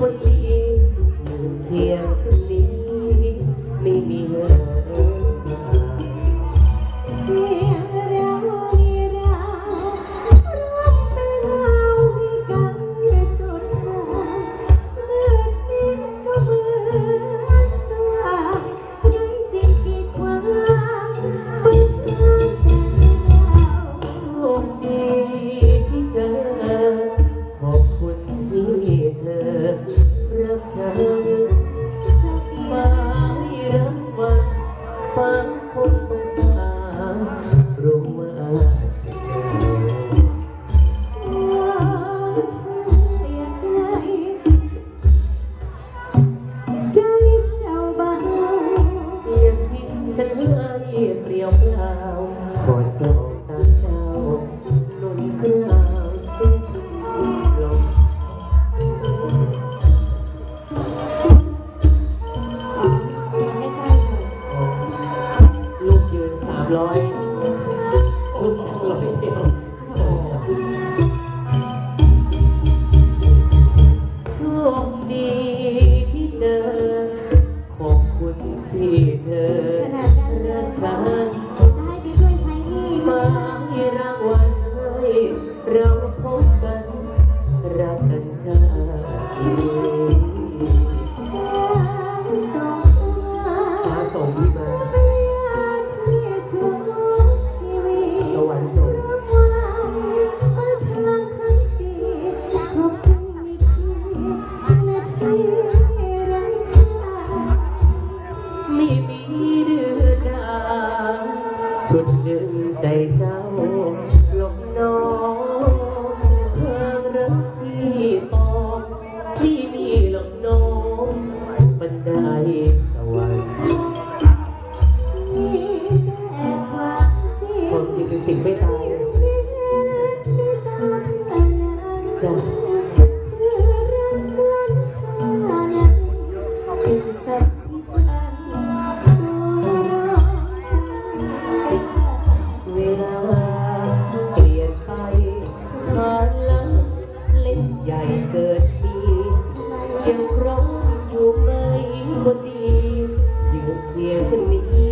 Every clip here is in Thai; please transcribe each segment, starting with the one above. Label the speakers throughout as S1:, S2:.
S1: put ขอ ชุด
S2: หนึ่
S1: งใจเจ้าหลบน้องเพื่อรักที่ตองที่นี่หลบน้องบันได ใหญ่เกิดมียังพร้องอยู่ไหมคนดีอยู่เคียงฉันนี้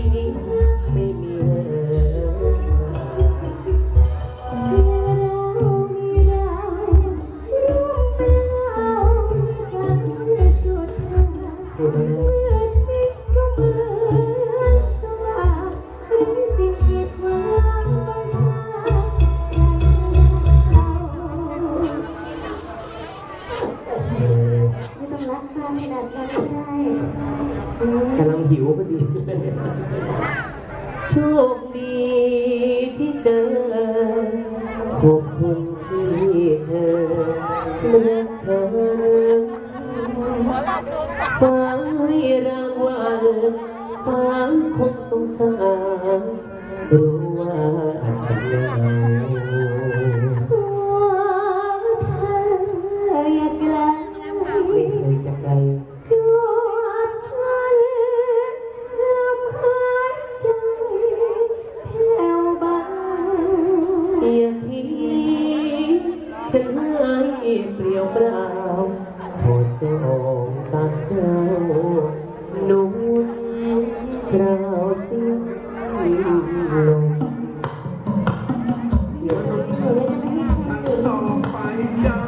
S1: โชคดีที่เจอขอบคุณที่เธอเลือกเธอฟ้าให้รางวัลฟ้าคงสงสารรู้ว่าฉันเหงา เปลี่ยวเปล่าโปรดจงตามเจ้าหนุนกล่าวสิ้นลม